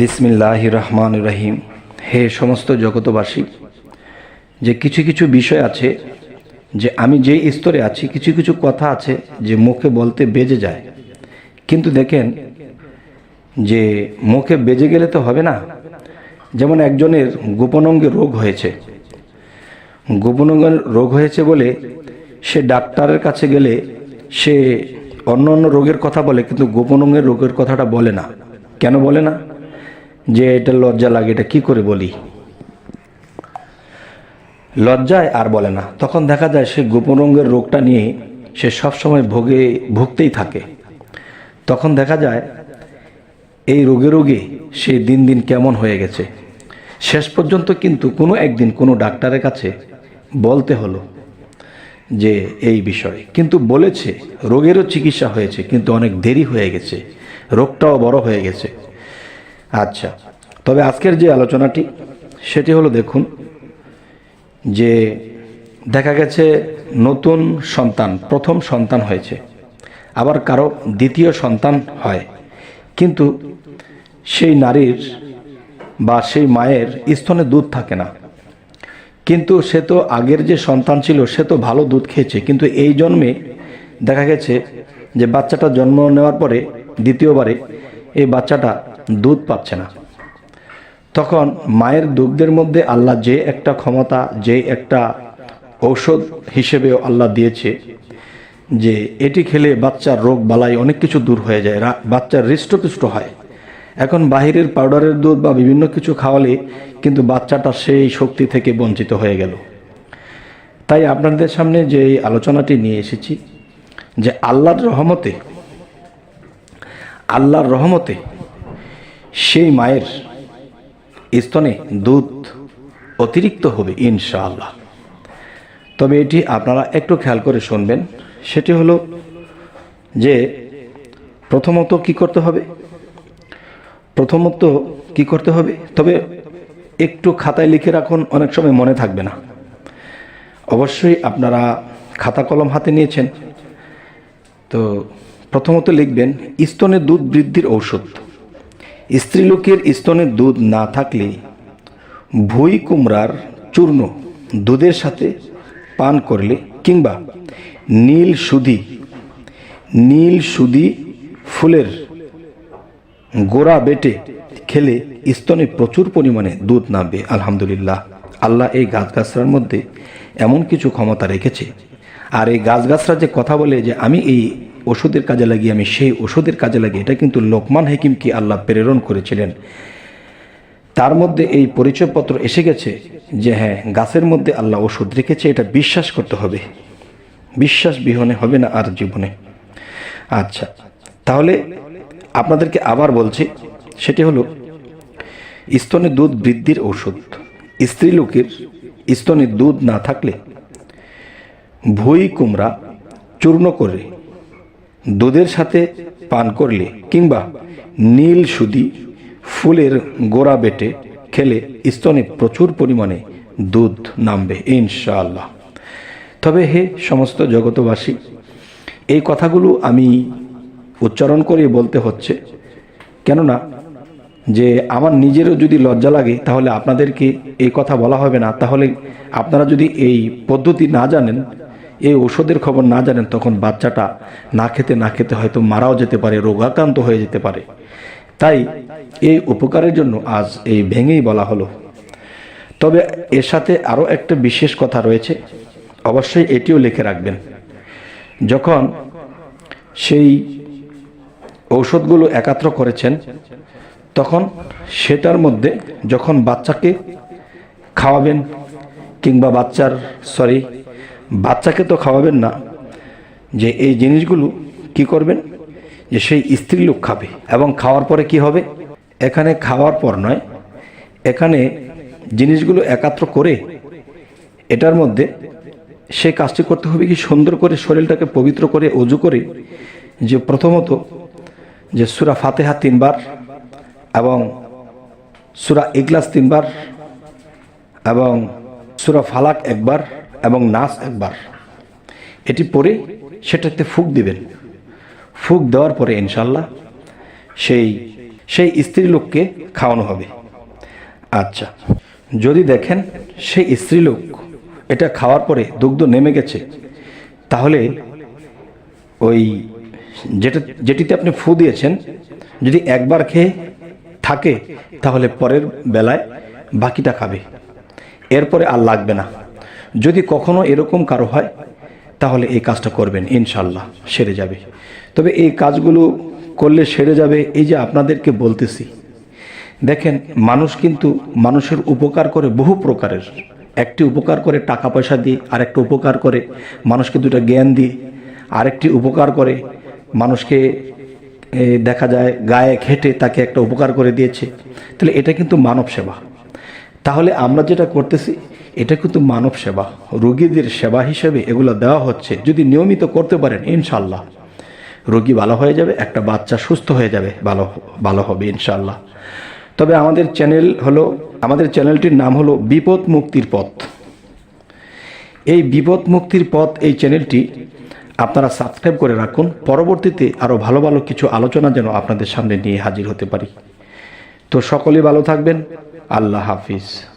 বিসমিল্লাহ রহমান রহিম হে সমস্ত জগতবাসী, যে কিছু কিছু বিষয় আছে, যে আমি যে স্তরে আছি, কিছু কিছু কথা আছে যে মুখে বলতে বেজে যায়। কিন্তু দেখেন, যে মুখে বেজে গেলে তো হবে না। যেমন একজনের গোপন অঙ্গে রোগ হয়েছে। গোপন অঙ্গের রোগ হয়েছে বলে সে ডাক্তারের কাছে গেলে সে অন্য অন্য রোগের কথা বলে, কিন্তু গোপন অঙ্গের রোগের কথাটা বলে না। কেন বলে না? যে এটা লজ্জা লাগে, এটা কি করে বলি? লজ্জায় আর বলে না। তখন দেখা যায় সে গোপন অঙ্গের রোগটা নিয়ে সে সবসময় ভোগে, ভুগতেই থাকে। তখন দেখা যায় এই রোগে রোগে সে দিন দিন কেমন হয়ে গেছে। শেষ পর্যন্ত কিন্তু কোনো একদিন কোনো ডাক্তারের কাছে বলতে হলো যে এই বিষয়ে। কিন্তু বলেছে, রোগেরও চিকিৎসা হয়েছে, কিন্তু অনেক দেরি হয়ে গেছে। রোগটাও বড় হয়ে গেছে। আচ্ছা তবে আজকের যে আলোচনাটি, সেটি হলো দেখুন যে দেখা গেছে নতুন সন্তান, প্রথম সন্তান হয়েছে, আবার কারও দ্বিতীয় সন্তান হয়। কিন্তু সেই নারীর বা সেই মায়ের স্তনে দুধ থাকে না। কিন্তু সে তো আগের যে সন্তান ছিল, সে তো ভালো দুধ খেয়েছে। কিন্তু এই জন্মে দেখা গেছে যে বাচ্চাটা জন্ম নেওয়ার পরে, দ্বিতীয়বারে এই বাচ্চাটা দুধ পাচ্ছে না। তখন মায়ের দুগ্ধের মধ্যে আল্লাহ যে একটা ক্ষমতা, যে একটা ঔষধ হিসেবে আল্লাহ দিয়েছে যে এটি খেলে বাচ্চার রোগ বালাই অনেক কিছু দূর হয়ে যায় বাচ্চার হৃষ্টপুষ্ট হয়। এখন বাহিরের পাউডারের দুধ বা বিভিন্ন কিছু খাওয়ালে কিন্তু বাচ্চাটা সেই শক্তি থেকে বঞ্চিত হয়ে গেল। তাই আপনাদের সামনে যে এই আলোচনাটি নিয়ে এসেছি যে আল্লাহর রহমতে আল্লাহর রহমতে সেই মায়ের স্তনে দুধ অতিরিক্ত হবে, ইনশাআল্লাহ। তবে এটি আপনারা একটু খেয়াল করে শুনবেন। সেটি হলো যে প্রথমত কি করতে হবে? প্রথমত কি করতে হবে? তবে একটু খাতায় লিখে রাখুন, অনেক সময় মনে থাকবে না। অবশ্যই আপনারা খাতা কলম হাতে নিয়েছেন। তো প্রথমত লিখবেন, স্তনে দুধ বৃদ্ধির ঔষধ। স্ত্রীলোকের স্তনে দুধ না থাকলে ভুই কুমড়ার চূর্ণ দুধের সাথে পান করলে কিংবা নীল সুদি নীল সুদি ফুলের গোড়া বেটে খেলে স্তনে প্রচুর পরিমাণে দুধ নামবে, আলহামদুলিল্লাহ। আল্লাহ এই গাছগাছরার মধ্যে এমন কিছু ক্ষমতা রেখেছে আর এই গাছগাছরা যে কথা বলে যে আমি এই ওষুধের কাজে লাগিয়ে, আমি সেই ওষুধের কাজে লাগিয়ে, এটা কিন্তু লোকমান হাকিমকে আল্লাহ প্রেরণ করেছিলেন। তার মধ্যে এই পরিচয়পত্র এসে গেছে যে হ্যাঁ গাছের মধ্যে আল্লাহ ওষুধ রেখেছে, এটা বিশ্বাস করতে হবে। বিশ্বাস বিহনে হবে না আর জীবনে। আচ্ছা তাহলে আপনাদেরকে আবার বলছি, সেটি হলো, স্তনে দুধ বৃদ্ধির ঔষধ স্ত্রীলোকের স্তনে দুধ না থাকলে ভুই কুমড়া চূর্ণ করে, দুধের সাথে পান করলে কিংবা নীল সুদি ফুলের গোড়া বেটে খেলে স্তনে প্রচুর পরিমাণে দুধ নামবে, ইনশাআল্লাহ। তবে হে সমস্ত জগতবাসী এই কথাগুলো আমি উচ্চারণ করে বলতে হচ্ছে, কেননা যে আমার নিজেরও যদি লজ্জা লাগে, তাহলে আপনাদেরকে এই কথা বলা হবে না। তাহলে আপনারা যদি এই পদ্ধতি না জানেন এই ওষুধের খবর না জানেন তখন বাচ্চাটা না খেতে না খেতে হয়তো মারাও যেতে পারে, রোগাক্রান্ত হয়ে যেতে পারে। তাই এই উপকারের জন্য আজ এই ভেঙেই বলা হলো। তবে এর সাথে আরও একটা বিশেষ কথা রয়েছে, অবশ্যই এটিও লিখে রাখবেন। যখন সেই ঔষধগুলো একাত্র করেছেন, তখন সেটার মধ্যে যখন বাচ্চাকে খাওয়াবেন কিংবা বাচ্চার, সরি বাচ্চাকে তো খাওয়াবেন না। যে এই জিনিসগুলো কি করবেন? যে সেই স্ত্রী লোক খাবে। এবং খাওয়ার পরে কি হবে? এখানে খাওয়ার পর নয়, এখানে জিনিসগুলো একাত্র করে এটার মধ্যে সে কাজটি করতে হবে কি সুন্দর করে শরীরটাকে পবিত্র করে, অজু করে, যে প্রথমত যে সুরা ফাতেহা তিনবার এবং সুরা ইগলাস তিনবার এবং সুরা ফালাক একবার এবং নাস একবার। এটি পরে সেটাতে ফুক দিবেন। ফুক দেওয়ার পরে ইনশাল্লাহ সেই সেই স্ত্রী লোককে খাওয়ানো হবে। আচ্ছা যদি দেখেন সেই স্ত্রীলোক এটা খাওয়ার পরে দুগ্ধ নেমে গেছে, তাহলে ওই যেটা, যেটিতে আপনি ফু দিয়েছেন, যদি একবার খেয়ে থাকে, তাহলে পরের বেলায় বাকিটা খাবে। এরপরে আর লাগবে না। যদি কখনো এরকম কারও হয়, তাহলে এই কাজটা করবেন ইনশাল্লাহ সেরে যাবে। তবে এই কাজগুলো করলে সেরে যাবে, এই যে আপনাদেরকে বলতেছি। দেখেন, মানুষ কিন্তু মানুষের উপকার করে বহু প্রকারের। একটি উপকার করে টাকা পয়সা দিয়ে, আরেকটা উপকার করে মানুষকে দুটা জ্ঞান দিয়ে, আরেকটি উপকার করে মানুষকে দেখা যায় গায়ে ঘেটে তাকে একটা উপকার করে দিয়েছে। তাহলে এটা কিন্তু মানব সেবা। তাহলে আমরা যেটা করতেছি এটা কিন্তু মানব সেবা। রোগীদের সেবা হিসেবে এগুলো দেওয়া হচ্ছে। যদি নিয়মিত করতে পারেন ইনশাল্লাহ রোগী ভালো হয়ে যাবে, একটা বাচ্চা সুস্থ হয়ে যাবে, ভালো ভালো হবে ইনশাল্লাহ তবে আমাদের চ্যানেল হলো, আমাদের চ্যানেলটির নাম হলো বিপদ মুক্তির পথ। এই বিপদ মুক্তির পথ, এই চ্যানেলটি আপনারা সাবস্ক্রাইব করে রাখুন। পরবর্তীতে আরও ভালো ভালো কিছু আলোচনা যেন আপনাদের সামনে নিয়ে হাজির হতে পারি। তো সকলে ভালো থাকবেন। আল্লাহ হাফিজ।